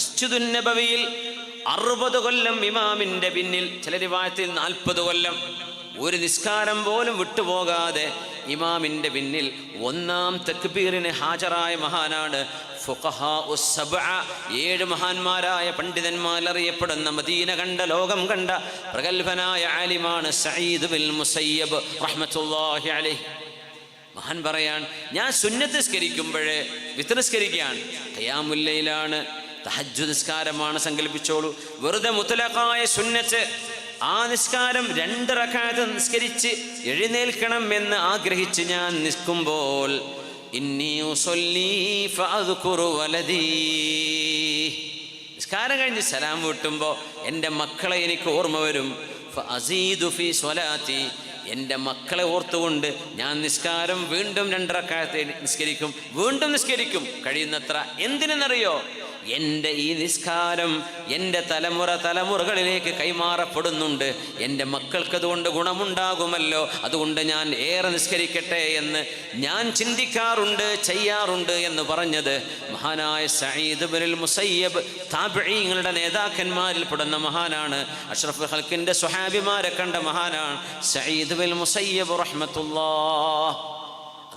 മസ്ജിദുൻ നബവിയിൽ അറുപത് കൊല്ലം ഇമാമിന്റെ പിന്നിൽ ചില രൂപത്തിൽ നാൽപ്പത് കൊല്ലം ഒരു നിസ്കാരം പോലും വിട്ടുപോകാതെ ഇമാമിന്റെ പിന്നിൽ ഒന്നാം തക്ബീറിന് ഹാജരായ മഹാനാണ്. ഏഴ് മഹാന്മാരായ പണ്ഡിതന്മാർ അറിയപ്പെടുന്ന മദീന കണ്ട ലോകം കണ്ട പ്രഗത്ഭനായ ആലിമാണ് സയ്യിദ് ബിൽ മുസയ്യബ് റഹ്മത്തുള്ളാഹി അലൈഹി മഹാൻ പറയാൻ ഞാൻ സുന്നത്ത് നിസ്കരിക്കുമ്പോഴേ കയാമുല്ലയിലാണ് ഖയാമുല്ലയിലാണ് തഹജ്ജു നിസ്കാരമാണ് സങ്കല്പിച്ചോളൂ. വെറുതെ മുത്തലക്കായ സുന്നത്ത് ആ നിസ്കാരം രണ്ട് റക്കാത്ത് നിസ്കരിച്ച് എഴുന്നേൽക്കണം എന്ന് ആഗ്രഹിച്ച് ഞാൻ നിൽക്കുമ്പോൾ നിസ്കാരം കഴിഞ്ഞ് സലാം വീട്ടുമ്പോൾ എന്റെ മക്കളെ എനിക്ക് ഓർമ്മ വരും. സ്വലാത്തി. എന്റെ മക്കളെ ഓർത്തുകൊണ്ട് ഞാൻ നിസ്കാരം വീണ്ടും രണ്ടരക്കാലത്തെ നിസ്കരിക്കും വീണ്ടും നിസ്കരിക്കും. കഴിയുന്നത്ര എന്തിനെന്നറിയോ? എന്റെ ഈ നിസ്കാരം എന്റെ തലമുറ തലമുറകളിലേക്ക് കൈമാറപ്പെടുന്നുണ്ട്. എന്റെ മക്കൾക്ക് അതുകൊണ്ട് ഗുണമുണ്ടാകുമല്ലോ. അതുകൊണ്ട് ഞാൻ ഏറെ നിസ്കരിക്കട്ടെ എന്ന് ഞാൻ ചിന്തിക്കാറുണ്ട് ചെയ്യാറുണ്ട് എന്ന് പറഞ്ഞത് മഹാനായ സയ്യിദ് ബിനുൽ മുസയ്യബ് താബിഈങ്ങളുടെ നേതാക്കന്മാരിൽ പെടുന്ന മഹാനാണ്. അഷ്റഫ് ഹൽക്കിന്റെ സ്വഹാബിമാരെ കണ്ട മഹാനാണ് സയ്യിദ് ബിൻ മുസയ്യബ് റഹ്മത്തുല്ലാ